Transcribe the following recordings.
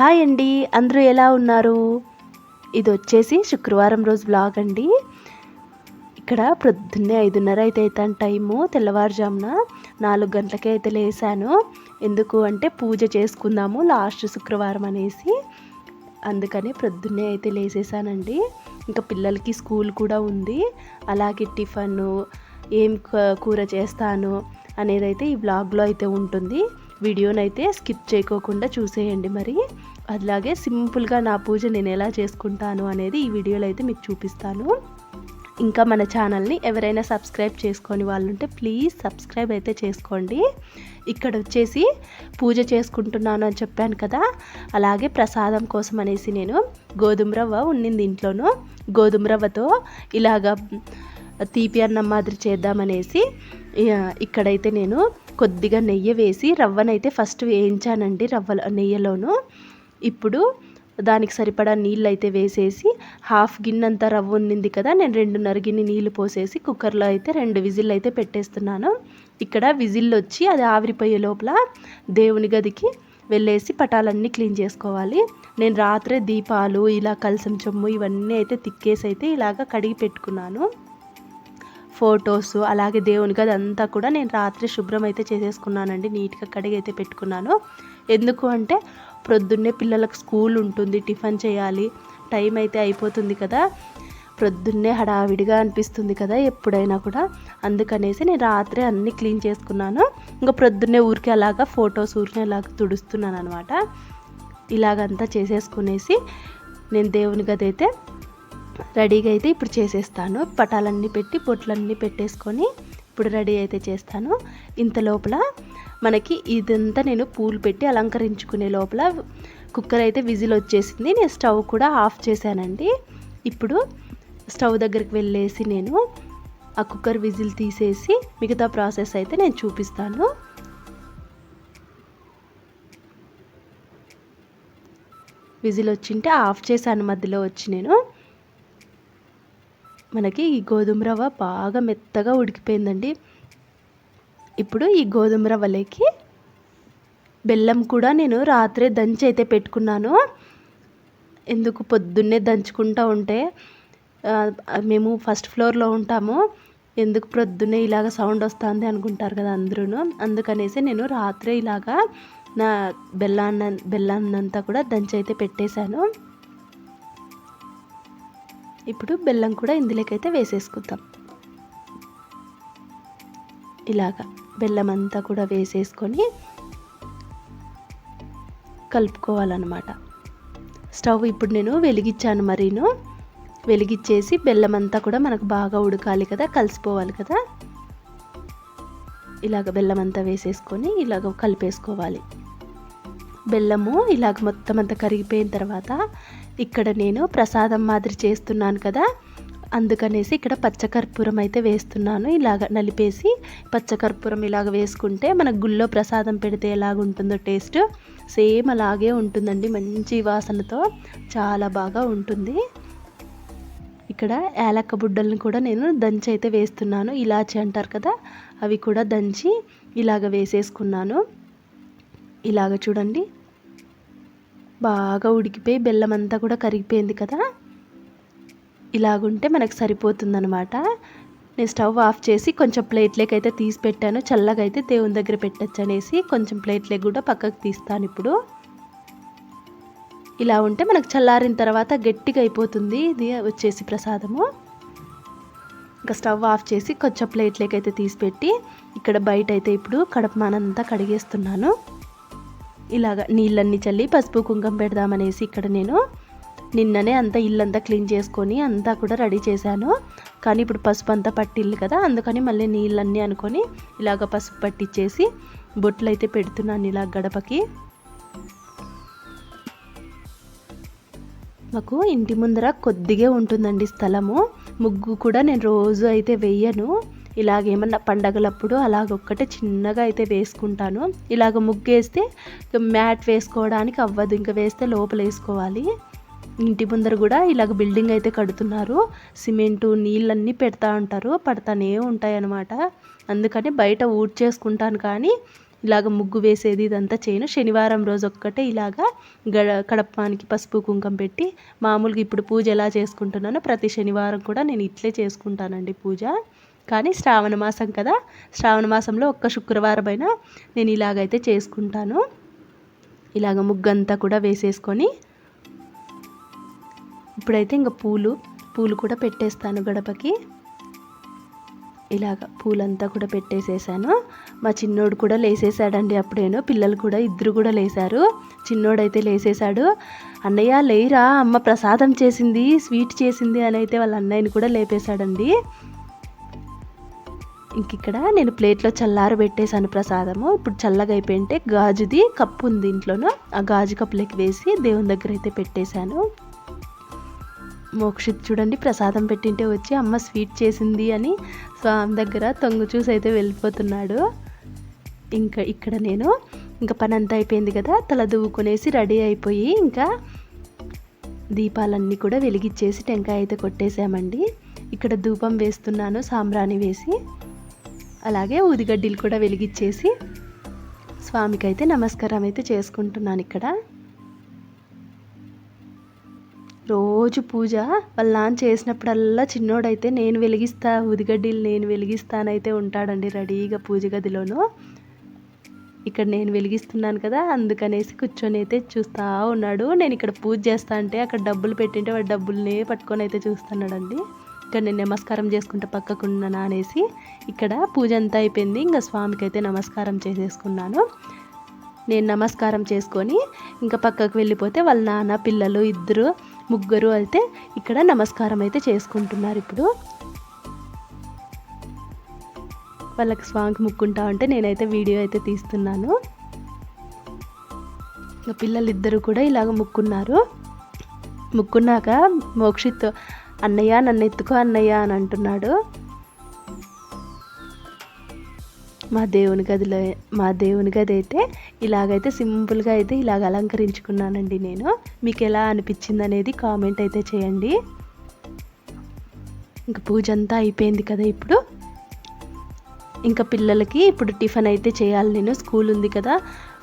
Hi అండి అందరూ ఎలా ఉన్నారు? ఇది వచ్చేసి శుక్రవారం రోజు బ్లాగ్ అండి. ఇక్కడ ప్రొద్దున్నే ఐదున్నర అయితే అవుతాను టైము తెల్లవారుజామున నాలుగు గంటలకే అయితే లేసాను. ఎందుకు అంటే పూజ చేసుకుందాము లాస్ట్ శుక్రవారం అనేసి. అందుకని ప్రొద్దున్నే అయితే లేసేసానండి. ఇంకా పిల్లలకి స్కూల్ కూడా ఉంది. అలాగే టిఫన్ ఏం కూర చేస్తాను అనేది అయితే ఈ బ్లాగ్లో అయితే ఉంటుంది. వీడియోనైతే స్కిప్ చేయకోకుండా చూసేయండి మరి. అలాగే సింపుల్గా నా పూజ నేను ఎలా చేసుకుంటాను అనేది ఈ వీడియోలో అయితే మీకు చూపిస్తాను. ఇంకా మన ఛానల్ని ఎవరైనా సబ్స్క్రైబ్ చేసుకొని వాళ్ళు ఉంటే ప్లీజ్ సబ్స్క్రైబ్ అయితే చేసుకోండి. ఇక్కడ వచ్చేసి పూజ చేసుకుంటున్నాను అని చెప్పాను కదా. అలాగే ప్రసాదం కోసం అనేసి నేను గోధుమ రవ్వ ఉండింది ఇంట్లోనూ. గోధుమ రవ్వతో ఇలాగ తీపి అన్నం మాదిరి చేద్దామనేసి ఇక్కడైతే నేను కొద్దిగా నెయ్యి వేసి రవ్వనైతే ఫస్ట్ వేయించానండి రవ్వ నెయ్యిలోను. ఇప్పుడు దానికి సరిపడా నీళ్ళు అయితే వేసేసి హాఫ్ గిన్నెంత రవ్వ ఉన్నింది కదా నేను రెండున్నర గిన్నె నీళ్ళు పోసేసి కుక్కర్లో అయితే రెండు విజిల్ అయితే పెట్టేస్తున్నాను. ఇక్కడ విజిల్ వచ్చి అది ఆవిరిపోయే లోపల దేవుని గదికి వెళ్ళేసి పటాలన్నీ క్లీన్ చేసుకోవాలి. నేను రాత్రే దీపాలు ఇలా కలసం చెమ్ము ఇవన్నీ అయితే తిక్కేసి అయితే ఇలాగ కడిగి పెట్టుకున్నాను. ఫొటోస్ అలాగే దేవుని గది అంతా కూడా నేను రాత్రి శుభ్రం అయితే చేసేసుకున్నానండి. నీట్గా కడిగి అయితే పెట్టుకున్నాను. ఎందుకు అంటే ప్రొద్దున్నే పిల్లలకు స్కూల్ ఉంటుంది టిఫిన్ చేయాలి టైం అయితే అయిపోతుంది కదా. ప్రొద్దున్నే హడావిడిగా అనిపిస్తుంది కదా ఎప్పుడైనా కూడా. అందుకనేసి నేను రాత్రి అన్నీ క్లీన్ చేసుకున్నాను. ఇంకా ప్రొద్దున్నే ఊరికే అలాగా ఫొటోస్ ఊరికే అలాగా తుడుస్తున్నాను అనమాట ఇలాగంతా చేసేసుకునేసి నేను దేవుని గది అయితే రెడీగా అయితే ఇప్పుడు చేసేస్తాను. పటాలన్నీ పెట్టి బొట్లన్నీ పెట్టేసుకొని ఇప్పుడు రెడీ అయితే చేస్తాను. ఇంత లోపల మనకి ఇదంతా నేను పూలు పెట్టి అలంకరించుకునే లోపల కుక్కర్ అయితే విజిల్ వచ్చేసింది. నేను స్టవ్ కూడా ఆఫ్ చేశానండి. ఇప్పుడు స్టవ్ దగ్గరికి వెళ్ళేసి నేను ఆ కుక్కర్ విజిల్ తీసేసి మిగతా ప్రాసెస్ అయితే నేను చూపిస్తాను. విజిల్ వచ్చింటే ఆఫ్ చేశాను. మధ్యలో వచ్చి నేను మనకి ఈ గోధుమ రవ్వ బాగా మెత్తగా ఉడికిపోయిందండి. ఇప్పుడు ఈ గోధుమ రవ్వలోకి బెల్లం కూడా నేను రాత్రే దంచి అయితే పెట్టుకున్నాను. ఎందుకు పొద్దున్నే దంచుకుంటూ ఉంటే మేము ఫస్ట్ ఫ్లోర్లో ఉంటాము. ఎందుకు ప్రొద్దునే ఇలాగ సౌండ్ వస్తుంది అనుకుంటారు కదా అందరూ అందుకనేసి నేను రాత్రే ఇలాగా నా బెల్లాన్న బెల్లాన్నంతా కూడా దంచి అయితే పెట్టేశాను. ఇప్పుడు బెల్లం కూడా ఇందులోకైతే వేసేసుకుందాం. ఇలాగా బెల్లం అంతా కూడా వేసేసుకొని కలుపుకోవాలన్నమాట. స్టవ్ ఇప్పుడు నేను వెలిగించాను మరీను. వెలిగించేసి బెల్లం అంతా కూడా మనకు బాగా ఉడకాలి కదా కలిసిపోవాలి కదా. ఇలాగ బెల్లం అంతా వేసేసుకొని ఇలాగ కలిపేసుకోవాలి. బెల్లము ఇలాగ మొత్తం అంతా కరిగిపోయిన తర్వాత ఇక్కడ నేను ప్రసాదం మాదిరి చేస్తున్నాను కదా అందుకనేసి ఇక్కడ పచ్చకర్పూరం అయితే వేస్తున్నాను. ఇలాగ నలిపేసి పచ్చకర్పూరం ఇలాగ వేసుకుంటే మన గుళ్ళో ప్రసాదం పెడితే ఎలాగుంటుందో టేస్ట్ సేమ్ అలాగే ఉంటుందండి. మంచి వాసనతో చాలా బాగా ఉంటుంది. ఇక్కడ యాలక్క బుడ్డల్ని కూడా నేను దంచి అయితే వేస్తున్నాను. ఇలాచి అంటారు కదా అవి కూడా దంచి ఇలాగ వేసేసుకున్నాను. ఇలాగ చూడండి బాగా ఉడికిపోయి బెల్లం అంతా కూడా కరిగిపోయింది కదా? ఇలాగుంటే మనకు సరిపోతుందనమాట నేను స్టవ్ ఆఫ్ చేసి కొంచెం ప్లేట్లోకి అయితే తీసి పెట్టాను. చల్లగా అయితే దేవుని దగ్గర పెట్టచ్చు అనేసి కొంచెం ప్లేట్లోకి కూడా పక్కకు తీస్తాను ఇప్పుడు. ఇలా ఉంటే మనకు చల్లారిన తర్వాత గట్టిగా అయిపోతుంది. ఇది వచ్చేసి ప్రసాదము. ఇంకా స్టవ్ ఆఫ్ చేసి కొంచెం ప్లేట్లోకి అయితే తీసి పెట్టి ఇక్కడ బయట అయితే ఇప్పుడు కడపమానంతా కడిగేస్తున్నాను. ఇలాగ నీళ్ళన్నీ చల్లి పసుపు కుంకుమ పెడదామనేసి ఇక్కడ నేను నిన్ననే అంతా ఇల్లంతా క్లీన్ చేసుకొని అంతా కూడా రెడీ చేశాను. కానీ ఇప్పుడు పసుపు అంతా పట్టిల్లు కదా అందుకని మళ్ళీ నీళ్ళన్నీ అనుకొని ఇలాగ పసుపు పట్టించేసి బొట్లు అయితే పెడుతున్నాను ఇలా గడపకి. మాకు ఇంటి ముందర కొద్దిగా ఉంటుందండి స్థలము. ముగ్గు కూడా నేను రోజు అయితే వెయ్యను ఇలాగేమన్నా పండగలప్పుడు అలాగ ఒక్కటే చిన్నగా అయితే వేసుకుంటాను. ఇలాగ ముగ్గేస్తే మ్యాట్ వేసుకోవడానికి అవ్వదు. ఇంకా వేస్తే లోపల వేసుకోవాలి. ఇంటి ముందర కూడా ఇలాగ బిల్డింగ్ అయితే కడుతున్నారు. సిమెంటు నీళ్ళన్నీ పెడతా ఉంటారు. పడతానే ఉంటాయి అన్నమాట అందుకని బయట ఊడ్ చేసుకుంటాను కానీ ఇలాగ ముగ్గు వేసేది ఇదంతా చేయను. శనివారం రోజు ఒక్కటే ఇలాగా గడ కడపానికి పసుపు కుంకం పెట్టి మామూలుగా ఇప్పుడు పూజ ఎలా చేసుకుంటున్నానో ప్రతి శనివారం కూడా నేను ఇట్లే చేసుకుంటానండి పూజ. కానీ శ్రావణ మాసం కదా. శ్రావణ మాసంలో ఒక్క శుక్రవారం అయినా నేను ఇలాగైతే చేసుకుంటాను. ఇలాగ ముగ్గంతా కూడా వేసేసుకొని ఇప్పుడైతే ఇంకా పూలు పూలు కూడా పెట్టేస్తాను గడపకి. ఇలాగ పూలంతా కూడా పెట్టేసేసాను. మా చిన్నోడు కూడా లేసేసాడండి అప్పుడేను పిల్లలు కూడా ఇద్దరు కూడా లేసారు. చిన్నోడైతే లేసేసాడు. అన్నయ్య లేరా అమ్మ ప్రసాదం చేసింది స్వీట్ చేసింది అని అయితే వాళ్ళ అన్నయ్యని కూడా లేపేశాడండి. ఇంక ఇక్కడ నేను ప్లేట్లో చల్లారు పెట్టేశాను ప్రసాదము. ఇప్పుడు చల్లగా అయిపోయింటే గాజుది కప్పు ఉంది ఇంట్లోనూ. ఆ గాజు కప్పులోకి వేసి దేవుని దగ్గర అయితే పెట్టేశాను. మోక్షిత్ చూడండి ప్రసాదం పెట్టింటే వచ్చి అమ్మ స్వీట్ చేసింది అని స్వామి దగ్గర తొంగు చూసి అయితే వెళ్ళిపోతున్నాడు. ఇంకా ఇక్కడ నేను ఇంకా పని అంతా అయిపోయింది కదా తల దువ్వుకునేసి రెడీ అయిపోయి ఇంకా దీపాలన్నీ కూడా వెలిగించేసి టెంకాయ అయితే కొట్టేసామండి ఇక్కడ ధూపం వేస్తున్నాను సాంబ్రాణి వేసి. అలాగే ఊదిగడ్డీలు కూడా వెలిగించేసి స్వామికి అయితే నమస్కారం అయితే చేసుకుంటున్నాను ఇక్కడ. రోజు పూజ వాళ్ళ నాన్న చేసినప్పుడల్లా చిన్నోడైతే నేను వెలిగిస్తా ఉదిగడ్డీలు నేను వెలిగిస్తానైతే ఉంటాడండి రెడీగా పూజ గదిలోనూ. ఇక్కడ నేను వెలిగిస్తున్నాను కదా అందుకనేసి కూర్చొని అయితే చూస్తూ ఉన్నాడు. నేను ఇక్కడ పూజ చేస్తా అంటే అక్కడ డబ్బులు పెట్టింటే వాడు డబ్బులనే పట్టుకొని అయితే చూస్తున్నాడండి. ఇక్కడ నేను నమస్కారం చేసుకుంటే పక్కకున్నానా అనేసి ఇక్కడ పూజ అంతా అయిపోయింది. ఇంకా స్వామికి అయితే నమస్కారం చేసేసుకున్నాను. నేను నమస్కారం చేసుకొని ఇంకా పక్కకు వెళ్ళిపోతే వాళ్ళ నాన్న పిల్లలు ఇద్దరు ముగ్గురు అయితే ఇక్కడ నమస్కారం అయితే చేసుకుంటున్నారు ఇప్పుడు. వాళ్ళకి స్వామికి ముక్కుంటా ఉంటే నేనైతే వీడియో అయితే తీస్తున్నాను. ఇంకా పిల్లలు కూడా ఇలాగ ముక్కున్నారు. ముక్కున్నాక మోక్షిత్ అన్నయ్య నన్ను ఎత్తుకో అన్నయ్య అని అంటున్నాడు. మా దేవుని గదిలో మా దేవుని గది అయితే ఇలాగైతే సింపుల్గా అయితే ఇలాగ అలంకరించుకున్నానండి నేను. మీకు ఎలా అనిపించింది అనేది కామెంట్ అయితే చేయండి. ఇంకా పూజ అంతా అయిపోయింది కదా ఇప్పుడు. ఇంకా పిల్లలకి ఇప్పుడు టిఫిన్ అయితే చేయాలి నేను. స్కూల్ ఉంది కదా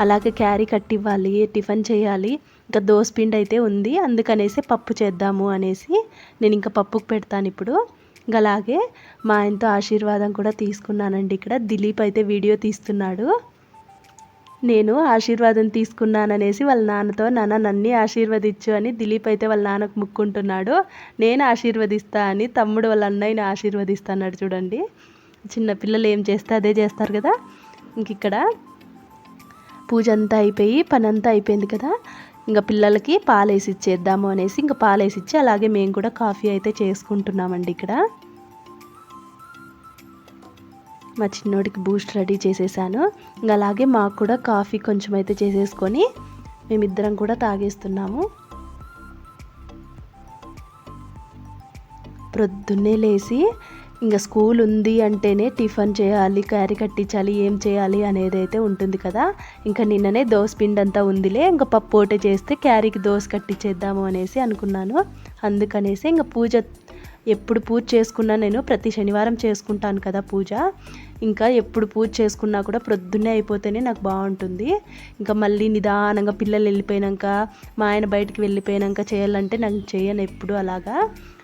అలాగే క్యారీ కట్టివ్వాలి టిఫిన్ చేయాలి ఇంకా పిండి అయితే ఉంది. అందుకనేసి పప్పు చేద్దాము అనేసి నేను ఇంకా పప్పుకు పెడతాను ఇప్పుడు. ఇంకా అలాగే మా ఆయనతో ఆశీర్వాదం కూడా తీసుకున్నానండి ఇక్కడ. దిలీప్ అయితే వీడియో తీస్తున్నాడు. నేను ఆశీర్వాదం తీసుకున్నాననేసి వాళ్ళ నాన్నతో నాన్న నన్ని ఆశీర్వదించు అని దిలీప్ అయితే వాళ్ళ నాన్నకు ముక్కుంటున్నాడు. నేను ఆశీర్వదిస్తా అని తమ్ముడు వాళ్ళ అన్నయ్యని ఆశీర్వదిస్తాన్నాడు చూడండి. చిన్న పిల్లలు ఏం చేస్తే అదే చేస్తారు కదా. ఇంక ఇక్కడ పూజ అంతా అయిపోయి పని అంతా అయిపోయింది కదా. ఇంకా పిల్లలకి పాలేసి ఇచ్చేద్దాము అనేసి ఇంకా పాలేసి ఇచ్చి అలాగే మేము కూడా కాఫీ అయితే చేసుకుంటున్నామండి ఇక్కడ. మా చిన్నోడికి బూస్ట్ రెడీ చేసేసాను. ఇంకా అలాగే మాకు కూడా కాఫీ కొంచెం అయితే చేసేసుకొని మేమిద్దరం కూడా తాగేస్తున్నాము. ప్రొద్దున్నే లేచి ఇంకా స్కూల్ ఉంది అంటేనే టిఫిన్ చేయాలి క్యారీ కట్టించాలి ఏం చేయాలి అనేది అయితే ఉంటుంది కదా. ఇంకా నిన్ననే దోశ పిండి అంతా ఉందిలే ఇంకా పప్పు ఒకటే చేస్తే క్యారీకి దోశ కట్టించేద్దాము అనేసి అనుకున్నాను. అందుకనేసి ఇంకా పూజ ఎప్పుడు పూజ చేసుకున్నా నేను ప్రతి శనివారం చేసుకుంటాను కదా పూజ. ఇంకా ఎప్పుడు పూజ చేసుకున్నా కూడా ప్రొద్దున్నే అయిపోతేనే నాకు బాగుంటుంది. ఇంకా మళ్ళీ నిదానంగా పిల్లలు వెళ్ళిపోయాక మా ఆయన బయటికి వెళ్ళిపోయాక చేయాలంటే నాకు చేయను ఎప్పుడు అలాగా.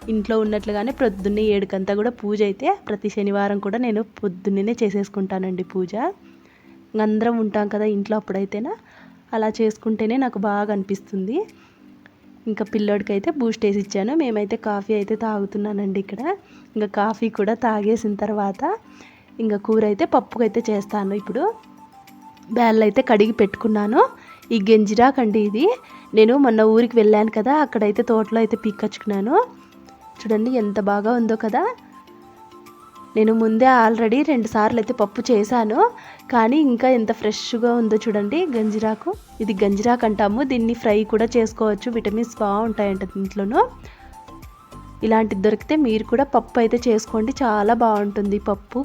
ఇంట్లో ఉన్నట్లుగానే ప్రొద్దున్నే ఏడుకంతా కూడా పూజ అయితే ప్రతి శనివారం కూడా నేను పొద్దున్నే చేసేసుకుంటానండి పూజ. అందరం ఉంటాం కదా ఇంట్లో అప్పుడైతేనా? అలా చేసుకుంటేనే నాకు బాగా అనిపిస్తుంది. ఇంకా పిల్లోడికైతే బూస్ట్ వేసి ఇచ్చాను. మేమైతే కాఫీ అయితే తాగుతున్నానండి ఇక్కడ. ఇంకా కాఫీ కూడా తాగేసిన తర్వాత ఇంకా కూర అయితే పప్పుకైతే చేస్తాను ఇప్పుడు. బ్యాళ్ళు అయితే కడిగి పెట్టుకున్నాను. ఈ గెంజిరాకండి ఇది. నేను మొన్న ఊరికి వెళ్ళాను కదా అక్కడైతే తోటలో అయితే పీక్కొచ్చుకున్నాను చూడండి ఎంత బాగా ఉందో కదా. నేను ముందే ఆల్రెడీ రెండు సార్లు అయితే పప్పు చేశాను కానీ ఇంకా ఎంత ఫ్రెష్గా ఉందో చూడండి గంజిరాకు. ఇది గంజిరాకు అంటాము దీన్ని ఫ్రై కూడా చేసుకోవచ్చు విటమిన్స్ బాగుంటాయంట దీంట్లోనూ. ఇలాంటిది దొరికితే మీరు కూడా పప్పు అయితే చేసుకోండి చాలా బాగుంటుంది పప్పు.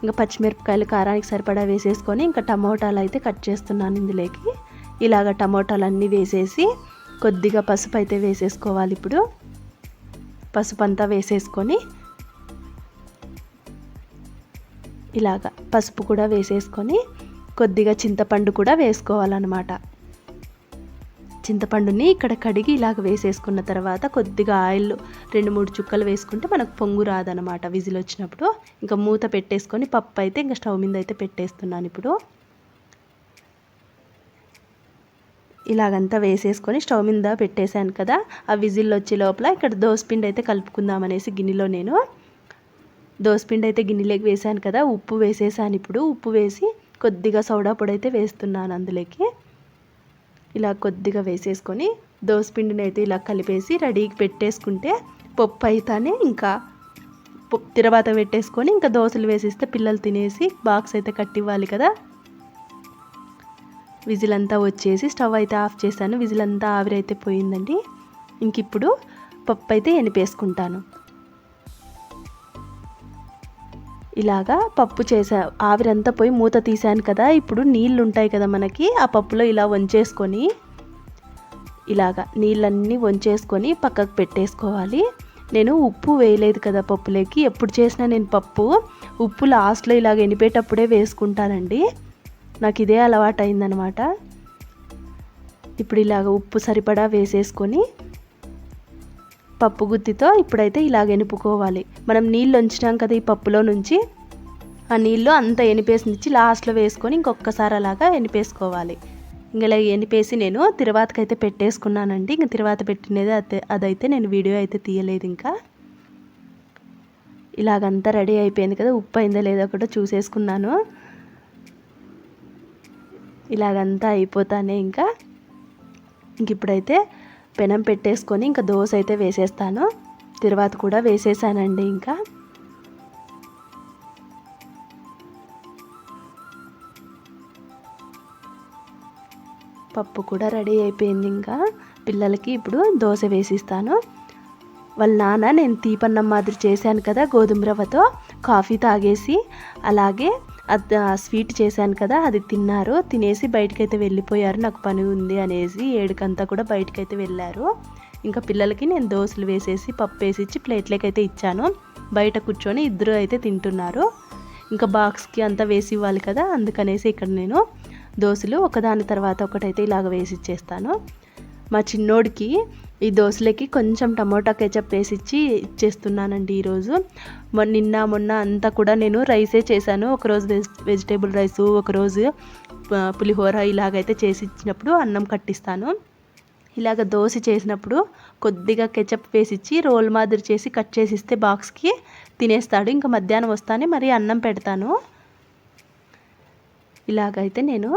ఇంకా పచ్చిమిరపకాయలు కారానికి సరిపడా వేసేసుకొని ఇంకా టమోటాలు అయితే కట్ చేస్తున్నాను ఇందులోకి. ఇలాగ టమోటాలు అన్నీ వేసేసి కొద్దిగా పసుపు అయితే వేసేసుకోవాలి ఇప్పుడు. పసుపు అంతా వేసేసుకొని ఇలాగ పసుపు కూడా వేసేసుకొని కొద్దిగా చింతపండు కూడా వేసుకోవాలన్నమాట. చింతపండుని ఇక్కడ కడిగి ఇలాగ వేసేసుకున్న తర్వాత కొద్దిగా ఆయిల్ రెండు మూడు చుక్కలు వేసుకుంటే మనకు పొంగు రాదనమాట విజిల్ వచ్చినప్పుడు. ఇంకా మూత పెట్టేసుకొని పప్పు అయితే ఇంకా స్టవ్ మీద అయితే పెట్టేస్తున్నాను ఇప్పుడు. ఇలాగంతా వేసేసుకొని స్టవ్ మీద పెట్టేశాను కదా ఆ విజిల్ వచ్చే లోపల ఇక్కడ దోసపిండి అయితే కలుపుకుందామనేసి గిన్నెలో నేను. దోసపిండి అయితే గిన్నెలోకి వేసాను కదా ఉప్పు వేసేసాను ఇప్పుడు. ఉప్పు వేసి కొద్దిగా సోడా పొడి అయితే వేస్తున్నాను అందులోకి. ఇలా కొద్దిగా వేసేసుకొని దోసపిండిని అయితే ఇలా కలిపేసి రెడీకి పెట్టేసుకుంటే పప్పు అయితేనే ఇంకా తిరవాత పెట్టేసుకొని ఇంకా దోశలు వేసేస్తే పిల్లలు తినేసి బాక్స్ అయితే కట్టివ్వాలి కదా. విజిల్ అంతా వచ్చేసి స్టవ్ అయితే ఆఫ్ చేశాను. విజిల్ అంతా ఆవిరైతే పోయిందండి. ఇంక ఇప్పుడు పప్పు అయితే ఎనిపేసుకుంటాను. ఇలాగా పప్పు చేసా ఆవిరంతా పోయి మూత తీసాను కదా ఇప్పుడు నీళ్ళు ఉంటాయి కదా మనకి ఆ పప్పులో ఇలా వంచేసుకొని ఇలాగా నీళ్ళన్నీ వంచేసుకొని పక్కకు పెట్టేసుకోవాలి. నేను ఉప్పు వేయలేదు కదా పప్పులోకి ఎప్పుడు చేసినా నేను పప్పు ఉప్పు లాస్ట్లో ఇలాగ ఎనిపేటప్పుడే వేసుకుంటానండి. నాకు ఇదే అలవాటు అయిందనమాట ఇప్పుడు ఇలాగ ఉప్పు సరిపడా వేసేసుకొని పప్పు గుత్తితో ఇప్పుడైతే ఇలాగ ఎనుపుకోవాలి. మనం నీళ్ళు ఉంచినాం కదా ఈ పప్పులో నుంచి ఆ నీళ్ళు అంతా ఎనిపేసినిచ్చి లాస్ట్లో వేసుకొని ఇంకొకసారి అలాగా ఎనిపేసుకోవాలి. ఇంకా ఇలా ఎనిపేసి నేను తిరువాతకైతే పెట్టేసుకున్నానండి. ఇంక తిరువాత పెట్టినది అదే అదైతే నేను వీడియో అయితే తీయలేదు ఇంకా. ఇలాగంతా రెడీ అయిపోయింది కదా ఉప్పు అయిందా లేదో కూడా చూసేసుకున్నాను. ఇలాగంతా అయిపోతానే ఇంకా. ఇంక ఇప్పుడైతే పెనం పెట్టేసుకొని ఇంకా దోశ అయితే వేసేస్తాను. తర్వాత కూడా వేసేసానండి ఇంకా. పప్పు కూడా రెడీ అయిపోయింది ఇంకా. పిల్లలకి ఇప్పుడు దోశ వేసిస్తాను. వాళ్ళ నాన్న నేను తీపన్నం మాదిరి చేశాను కదా గోధుమ రవ్వతో. కాఫీ తాగేసి అలాగే స్వీట్ చేశాను కదా అది తిన్నారు. తినేసి బయటకైతే వెళ్ళిపోయారు. నాకు పని ఉంది అనేసి ఏడుకంతా కూడా బయటకైతే వెళ్ళారు. ఇంకా పిల్లలకి నేను దోశలు వేసేసి పప్పు వేసి ఇచ్చి ప్లేట్లకి అయితే ఇచ్చాను. బయట కూర్చొని ఇద్దరు అయితే తింటున్నారు. ఇంకా బాక్స్కి అంతా వేసి ఇవ్వాలి కదా అందుకనేసి ఇక్కడ నేను దోశలు ఒకదాని తర్వాత ఒకటైతే ఇలాగ వేసి ఇచ్చేస్తాను. మా చిన్నోడికి ఈ దోశలకి కొంచెం టమోటా కెచప్ వేసిచ్చి ఇచ్చేస్తున్నానండి ఈరోజు. నిన్న మొన్న అంతా కూడా నేను రైసే చేశాను. ఒకరోజు వెజ్ వెజిటేబుల్ రైసు ఒకరోజు పులిహోర ఇలాగైతే చేసి ఇచ్చినప్పుడు అన్నం కట్టిస్తాను. ఇలాగ దోశ చేసినప్పుడు కొద్దిగా కెచప్ వేసిచ్చి రోల్ మాదిరి చేసి కట్ చేసి ఇస్తే బాక్స్కి తినేస్తాడు. ఇంకా మధ్యాహ్నం వస్తానే మరి అన్నం పెడతాను. ఇలాగైతే నేను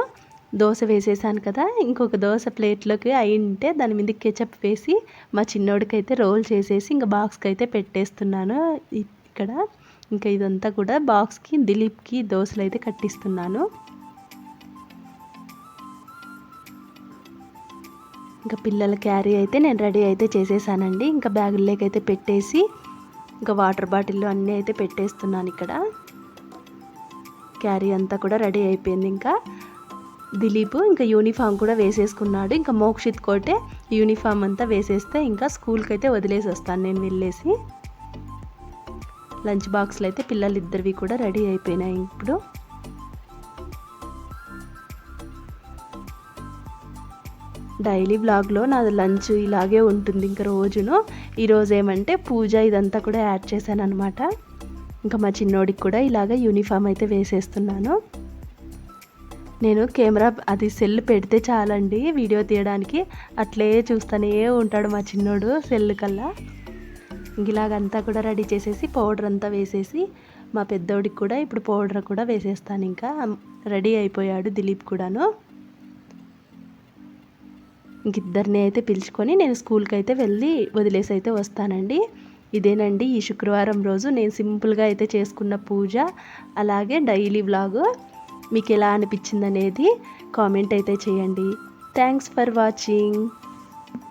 దోశ వేసేసాను కదా ఇంకొక దోశ ప్లేట్లోకి అయింటే దాని మీద కెచప్ వేసి మా చిన్నోడికి అయితే రోల్ చేసేసి ఇంకా బాక్స్కి అయితే పెట్టేస్తున్నాను ఇక్కడ ఇంకా ఇదంతా కూడా బాక్స్కి దిలీప్కి దోశలు అయితే కట్టిస్తున్నాను. ఇంకా పిల్లల క్యారీ అయితే నేను రెడీ అయితే చేసేసానండి. ఇంకా బ్యాగుల్లోకి అయితే పెట్టేసి ఇంకా వాటర్ బాటిల్ అన్నీ అయితే పెట్టేస్తున్నాను ఇక్కడ. క్యారీ అంతా కూడా రెడీ అయిపోయింది ఇంకా. దిలీప్ ఇంకా యూనిఫామ్ కూడా వేసేసుకున్నాడు. ఇంకా మోక్షిత్ కోటే యూనిఫామ్ అంతా వేసేస్తే ఇంకా స్కూల్కి అయితే వదిలేసి వస్తాను నేను వెళ్ళేసి. లంచ్ బాక్స్లు అయితే పిల్లలు ఇద్దరివి కూడా రెడీ అయిపోయినాయి ఇప్పుడు. డైలీ బ్లాగ్లో నాది లంచ్ ఇలాగే ఉంటుంది. ఇంకా రోజును ఈరోజు ఏమంటే పూజ ఇదంతా కూడా యాడ్ చేశాను అనమాట ఇంకా మా చిన్నోడికి కూడా ఇలాగ యూనిఫామ్ అయితే వేసేస్తున్నాను. నేను కెమెరా అది సెల్ పెడితే చాలండి వీడియో తీయడానికి. అట్లే చూస్తూనే ఉంటాడు మా చిన్నోడు సెల్ కల్లా. ఇలాగంతా కూడా రెడీ చేసేసి పౌడర్ అంతా వేసేసి మా పెద్దోడికి కూడా ఇప్పుడు పౌడర్ కూడా వేసేస్తాను ఇంకా. రెడీ అయిపోయాడు దిలీప్ కూడాను. ఇంక ఇద్దరిని అయితే పిలుచుకొని నేను స్కూల్కి అయితే వెళ్ళి వదిలేసి అయితే వస్తానండి. ఇదేనండి ఈ శుక్రవారం రోజు నేను సింపుల్గా అయితే చేసుకున్న పూజ. అలాగే డైలీ వ్లాగు. మీకు ఎలా అనిపించింది అనేది కామెంట్ అయితే చేయండి. Thanks for watching